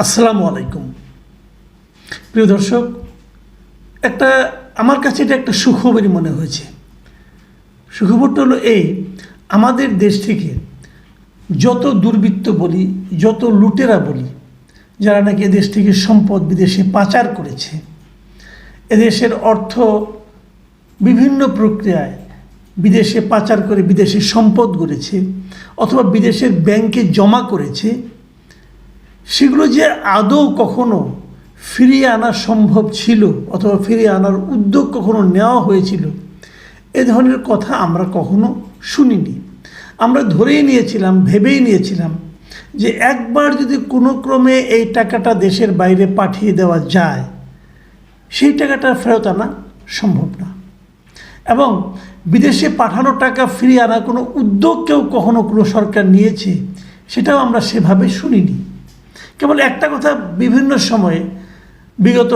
আসসালামু আলাইকুম। প্রিয় দর্শক, একটা, আমার কাছে এটা একটা সুখবরই মনে হয়েছে। সুখবরটা হলো এই, আমাদের দেশ থেকে যত দুর্বৃত্ত বলি, যত লুটেরা বলি, যারা নাকি এদেশ থেকে সম্পদ বিদেশে পাচার করেছে, এদেশের অর্থ বিভিন্ন প্রক্রিয়ায় বিদেশে পাচার করে বিদেশে সম্পদ গড়েছে, অথবা বিদেশের ব্যাংকে জমা করেছে সেগুলো যে আদৌ কখনো ফিরিয়ে আনা সম্ভব ছিল অথবা ফিরিয়ে আনার উদ্যোগ কখনো নেওয়া হয়েছিল, এ ধরনের কথা আমরা কখনো শুনিনি। আমরা ধরেই নিয়েছিলাম, ভেবেই নিয়েছিলাম যে একবার যদি কোনো ক্রমে এই টাকাটা দেশের বাইরে পাঠিয়ে দেওয়া যায়, সেই টাকাটা ফেরত আনা সম্ভব না। এবং বিদেশে পাঠানো টাকা ফিরিয়ে আনার কোনো উদ্যোগ কেউ কখনো কোনো সরকার নিয়েছে, সেটাও আমরা সেভাবে শুনিনি। কেবল একটা কথা বিভিন্ন সময়ে, বিগত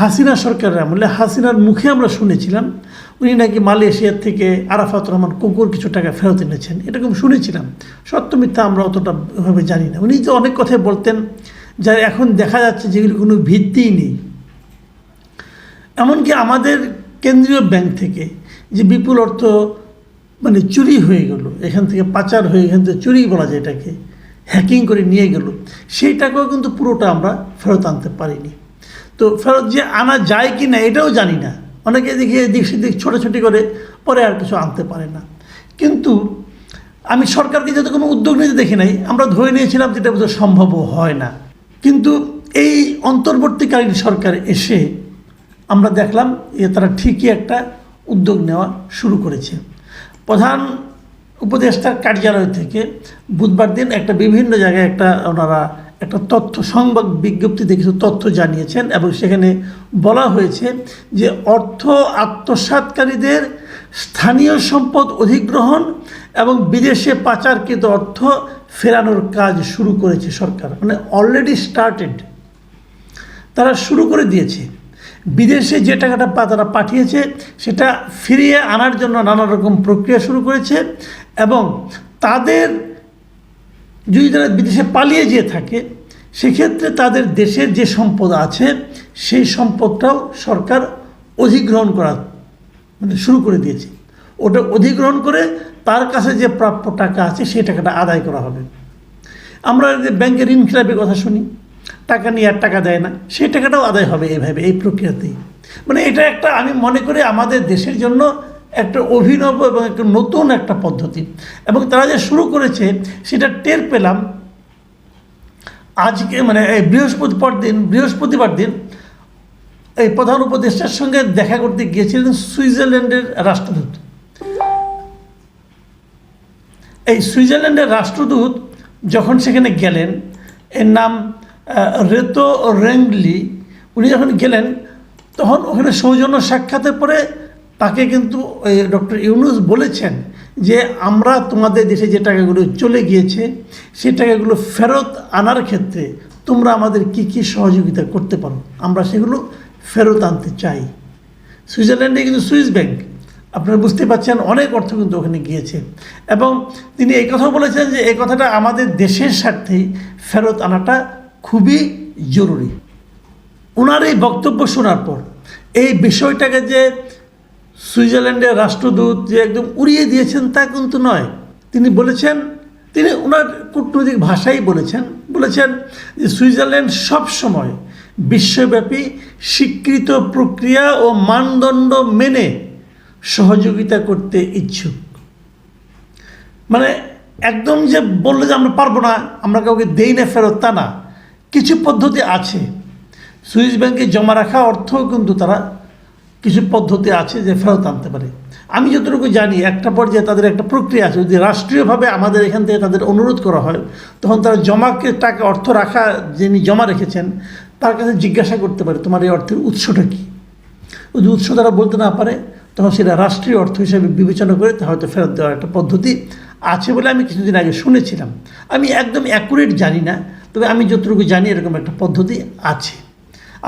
হাসিনা সরকারের আমলে, হাসিনার মুখে আমরা শুনেছিলাম, উনি নাকি মালয়েশিয়ার থেকে আরাফাত রহমান কুকুর কিছু টাকা ফেরত এনেছেন এরকম শুনেছিলাম। সত্য মিথ্যা আমরা অতটা ভাবে জানি না। উনি যে অনেক কথাই বলতেন, যা এখন দেখা যাচ্ছে যেগুলি কোনো ভিত্তিই নেই। এমনকি আমাদের কেন্দ্রীয় ব্যাংক থেকে যে বিপুল অর্থ মানে চুরি হয়ে গেল, এখান থেকে পাচার হয়ে এখান থেকে চুরি বলা যায় এটাকে হ্যাকিং করে নিয়ে গেল। সেই টাকাও কিন্তু পুরোটা আমরা ফেরত আনতে পারিনি। তো ফেরত যে আনা যায় কি না এটাও জানি না। অনেকে দেখি এদিক সেদিক ছোটাছুটি করে, পরে আর কিছু আনতে পারে না। কিন্তু আমি সরকারকে যাতে কোনো উদ্যোগ নিতে দেখি নাই, আমরা ধরে নিয়েছিলাম যেটা বোধহয় সম্ভবও হয় না। কিন্তু এই অন্তর্বর্তীকালীন সরকার এসে আমরা দেখলাম যে তারা ঠিকই একটা উদ্যোগ নেওয়া শুরু করেছে। প্রধান উপদেষ্টার কার্যালয় থেকে বুধবার দিন একটা বিভিন্ন জায়গায় একটা ওনারা একটা তথ্য সংবাদ বিজ্ঞপ্তি বিজ্ঞপ্তিতে কিছু তথ্য জানিয়েছেন এবং সেখানে বলা হয়েছে যে অর্থ আত্মসাৎকারীদের স্থানীয় সম্পদ অধিগ্রহণ এবং বিদেশে পাচারকৃত অর্থ ফেরানোর কাজ শুরু করেছে সরকার। মানে অলরেডি স্টার্টেড তারা শুরু করে দিয়েছে। বিদেশে যে টাকাটা তারা পাঠিয়েছে, সেটা ফিরিয়ে আনার জন্য নানা রকম প্রক্রিয়া শুরু করেছে এবং তাদের যদি তারা বিদেশে পালিয়ে যেয়ে থাকে, সেক্ষেত্রে তাদের দেশের যে সম্পদ আছে, সেই সম্পদটাও সরকার অধিগ্রহণ করা মানে শুরু করে দিয়েছে। ওটা অধিগ্রহণ করে তার কাছে যে প্রাপ্য টাকা আছে, সেই টাকাটা আদায় করা হবে। আমরা যে ব্যাংকে ঋণ খেলাপের কথা শুনি টাকা নিয়ে আর টাকা দেয় না। সেই টাকাটাও আদায় হবে এইভাবে এই প্রক্রিয়াতেই। মানে এটা একটা, আমি মনে করি আমাদের দেশের জন্য একটা অভিনব এবং একটা নতুন একটা পদ্ধতি। এবং তারা যে শুরু করেছে, সেটা টের পেলাম। আজকে মানে এই বৃহস্পতিবার দিন বৃহস্পতিবার দিন এই প্রধান উপদেষ্টার সঙ্গে দেখা করতে গিয়েছিলেন সুইজারল্যান্ডের রাষ্ট্রদূত। এই সুইজারল্যান্ডের রাষ্ট্রদূত যখন সেখানে গেলেন, এর নাম রেতো রেংলি, উনি যখন গেলেন, তখন ওখানে সৌজন্য সাক্ষাতের পরে তাকে কিন্তু ডক্টর ইউনুস বলেছেন যে, আমরা তোমাদের দেশে যে টাকাগুলো চলে গিয়েছে সেই টাকাগুলো ফেরত আনার ক্ষেত্রে তোমরা আমাদের কি কি সহযোগিতা করতে পারো? আমরা সেগুলো ফেরত আনতে চাই। সুইজারল্যান্ডে কিন্তু সুইস ব্যাংক, আপনারা বুঝতে পারছেন, অনেক অর্থ কিন্তু ওখানে গিয়েছে। এবং তিনি এই কথাও বলেছেন যে, এই কথাটা আমাদের দেশের স্বার্থেই ফেরত আনাটা খুবই জরুরি। ওনার এই বক্তব্য শোনার পর, এই বিষয়টাকে যে সুইজারল্যান্ডের রাষ্ট্রদূত যে একদম উড়িয়ে দিয়েছেন তা কিন্তু নয়। তিনি বলেছেন, তিনি ওনার কূটনৈতিক ভাষাই বলেছেন বলেছেন যে সুইজারল্যান্ড সবসময় বিশ্বব্যাপী স্বীকৃত প্রক্রিয়া ও মানদণ্ড মেনে সহযোগিতা করতে ইচ্ছুক। মানে একদম যে বলল যে আমরা পারব না, আমরা কাউকে দেই না, ফেরত তা না। কিছু পদ্ধতি আছে। সুইস ব্যাংকে জমা রাখা অর্থও কিন্তু তারা কিছু পদ্ধতি আছে যে ফেরত আনতে পারে। আমি যতটুকু জানি, একটা পর্যায়ে তাদের একটা প্রক্রিয়া আছে। যদি রাষ্ট্রীয়ভাবে আমাদের এখান থেকে তাদের অনুরোধ করা হয়, তখন তারা জমাকে টাকা অর্থ রাখা যিনি জমা রেখেছেন, তার কাছে জিজ্ঞাসা করতে পারে, তোমার এই অর্থের উৎসটা কী? যদি উৎস তারা বলতে না পারে, তখন সেটা রাষ্ট্রীয় অর্থ হিসেবে বিবেচনা করে তা হয়তো ফেরত দেওয়ার একটা পদ্ধতি আছে বলে আমি কিছুদিন আগে শুনেছিলাম। আমি একদম অ্যাকুরেট জানি না তবে আমি যতটুকু জানি এরকম একটা পদ্ধতি আছে।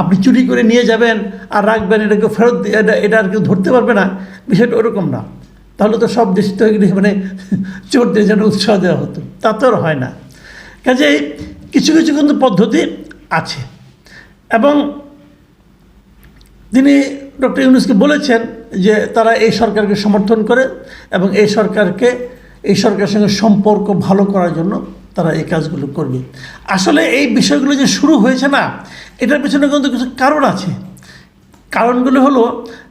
আপনি চুরি করে নিয়ে যাবেন আর রাখবেন এটাকে ফেরত এটা এটা আর কেউ ধরতে পারবে না, বিষয়টা ওরকম না। তাহলে তো সব দেশ থেকে মানে চোরদের যেন উৎসাহ দেওয়া হতো, তা তো আর হয় না। কাজেই কিছু কিছু কিন্তু পদ্ধতি আছে। এবং তিনি ডক্টর ইউনুসকে বলেছেন যে তারা এই সরকারকে সমর্থন করে এবং এই সরকারকে, এই সরকারের সঙ্গে সম্পর্ক ভালো করার জন্য তারা এই কাজগুলো করবে। আসলে এই বিষয়গুলো যে শুরু হয়েছে না, এটার পেছনে কিন্তু কিছু কারণ আছে। কারণগুলো হলো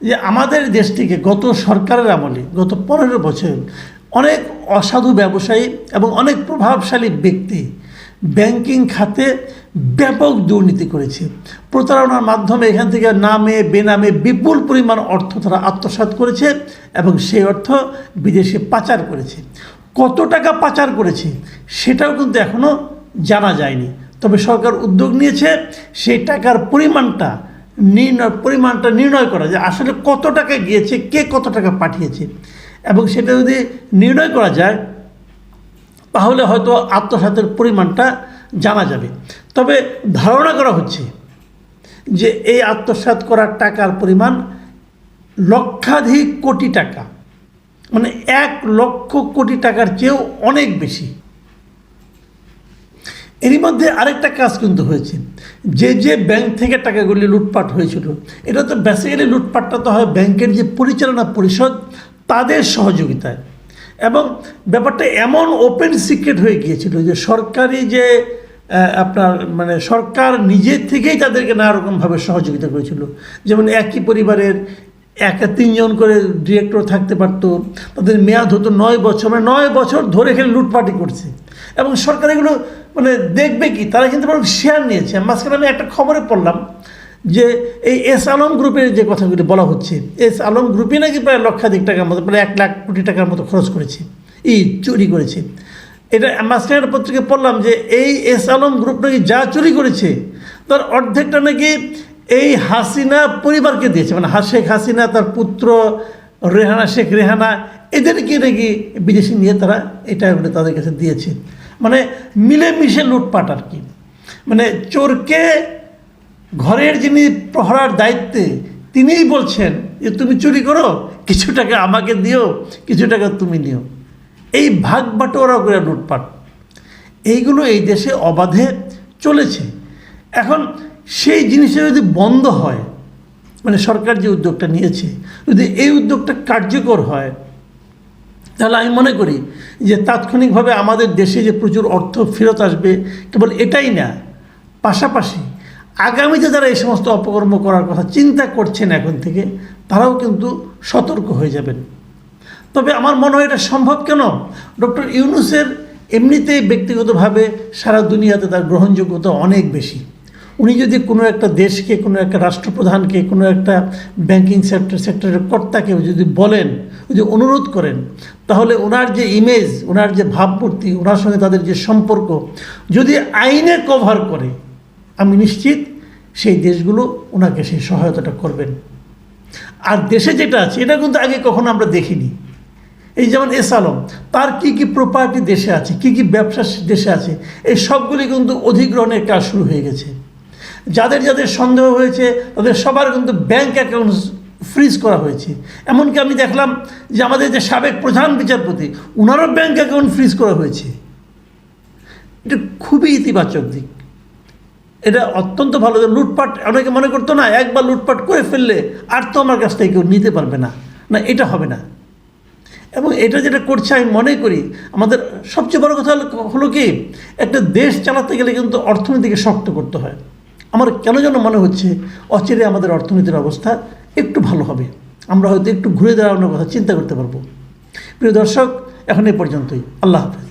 যে আমাদের দেশটিকে গত সরকারের আমলে, গত পনেরো বছর অনেক অসাধু ব্যবসায়ী এবং অনেক প্রভাবশালী ব্যক্তি ব্যাংকিং খাতে ব্যাপক দুর্নীতি করেছে। প্রতারণার মাধ্যমে এখান থেকে নামে, বেনামে বিপুল পরিমাণ অর্থ তারা আত্মসাৎ করেছে এবং সেই অর্থ বিদেশে পাচার করেছে। কত টাকা পাচার করেছে সেটাও কিন্তু এখনও জানা যায়নি। তবে সরকার উদ্যোগ নিয়েছে, সেই টাকার পরিমাণটা নির্ণয় পরিমাণটা নির্ণয় করা যে আসলে কত টাকা গিয়েছে, কে কত টাকা পাঠিয়েছে। এবং সেটা যদি নির্ণয় করা যায়, তাহলে হয়তো আত্মসাতের পরিমাণটা জানা যাবে। তবে ধারণা করা হচ্ছে যে এই আত্মসাৎ করার টাকার পরিমাণ লক্ষাধিক কোটি টাকা মানে এক লক্ষ কোটি টাকার চেয়েও অনেক বেশি। এরই মধ্যে আরেকটা কাজ কিন্তু হয়েছে। যে যে ব্যাংক থেকে টাকাগুলি লুটপাট হয়েছিল, এটা তো বেসিক্যালি লুটপাটটা তো হয় ব্যাংকের যে পরিচালনা পরিষদ, তাদের সহযোগিতায়। এবং ব্যাপারটা এমন ওপেন সিক্রেট হয়ে গিয়েছিল যে সরকারি যে আপনার মানে সরকার নিজের থেকেই তাদেরকে নানা রকমভাবে সহযোগিতা করেছিল। যেমন একই পরিবারের একা তিনজন করে ডিরেক্টর থাকতে পারতো, তাদের মেয়াদ হতো নয় বছর মানে নয় বছর ধরে খেলে লুটপাটি করছে। এবং সরকার এগুলো মানে দেখবে কি, তারা কিন্তু শেয়ার নিয়েছে। মাঝখানে আমি একটা খবরে পড়লাম যে এই এস আলম গ্রুপের যে কথাগুলি বলা হচ্ছে, এস আলম গ্রুপই নাকি প্রায় লক্ষাধিক টাকার মতো, প্রায় এক লাখ কোটি টাকার মতো খরচ করেছে। ই, চুরি করেছে। এটা মাঝখানে একটা পত্রিকায় পড়লাম যে এই এস আলম গ্রুপ নাকি যা চুরি করেছে, তার অর্ধেকটা নাকি এই হাসিনা পরিবারকে দিয়েছে। মানে শেখ হাসিনা, তার পুত্র রেহানা, শেখ রেহানা, এদেরকে নাকি বিদেশি নিয়ে তারা এটা ওটা তাদের কাছে দিয়েছে। মানে মিলেমিশে লুটপাট আর কি। মানে চোরকে ঘরের যিনি প্রহরার দায়িত্বে, তিনিই বলছেন যে, তুমি চুরি করো, কিছু টাকা আমাকে দিও, কিছু টাকা তুমি নিও। এই ভাগ বাটোয়ারা করে লুটপাট। এইগুলো এই দেশে অবাধে চলেছে। এখন সেই জিনিসটা যদি বন্ধ হয় মানে সরকার যে উদ্যোগটা নিয়েছে, যদি এই উদ্যোগটা কার্যকর হয়, তাহলে আমি মনে করি যে তাৎক্ষণিকভাবে আমাদের দেশে যে প্রচুর অর্থ ফেরত আসবে, কেবল এটাই না, পাশাপাশি আগামীতে যারা এই সমস্ত অপকর্ম করার কথা চিন্তা করছেন এখন থেকে, তারাও কিন্তু সতর্ক হয়ে যাবেন। তবে আমার মনে হয় এটা সম্ভব কেন? ডক্টর ইউনুসের এমনিতেই ব্যক্তিগতভাবে সারা দুনিয়াতে তার গ্রহণযোগ্যতা অনেক বেশি। উনি যদি কোনো একটা দেশকে, কোনো একটা রাষ্ট্রপ্রধানকে, কোনো একটা ব্যাংকিং সেক্টর সেক্টরের কর্তাকে যদি বলেন যদি অনুরোধ করেন, তাহলে ওনার যে ইমেজ ওনার যে ভাবমূর্তি, ওনার সঙ্গে তাদের যে সম্পর্ক, যদি আইনে কভার করে, আমি নিশ্চিত সেই দেশগুলো ওনাকে সেই সহায়তাটা করবেন। আর দেশে যেটা আছে, এটা কিন্তু আগে কখনো আমরা দেখিনি। এই যেমন এস আলম, তার কি কি প্রপার্টি দেশে আছে, কি কি ব্যবসা দেশে আছে, এই সবগুলি কিন্তু অধিগ্রহণের কাজ শুরু হয়ে গেছে। যাদের যাদের সন্দেহ হয়েছে, তাদের সবার কিন্তু ব্যাংক অ্যাকাউন্ট ফ্রিজ করা হয়েছে। এমনকি আমি দেখলাম যে আমাদের যে সাবেক প্রধান বিচারপতি ওনারও ব্যাংক অ্যাকাউন্ট ফ্রিজ করা হয়েছে। এটা খুবই ইতিবাচক দিক। এটা অত্যন্ত ভালো লুটপাট, অনেকে মনে করতো, না, একবার লুটপাট করে ফেললে আর তো আমার কাছ থেকে কেউ নিতে পারবে না। না, এটা হবে না। এবং এটা যেটা করছে, আমি মনে করি, আমাদের সবচেয়ে বড় কথা হলো কি, একটা দেশ চালাতে গেলে কিন্তু অর্থনীতিকে শক্ত করতে হয়। আমার কেন যেন মনে হচ্ছে অচিরে আমাদের অর্থনীতির অবস্থা একটু ভালো হবে। আমরা হয়তো একটু ঘুরে দাঁড়ানোর কথা চিন্তা করতে পারব। প্রিয় দর্শক, এখন এ পর্যন্তই। আল্লাহ হাফেজ।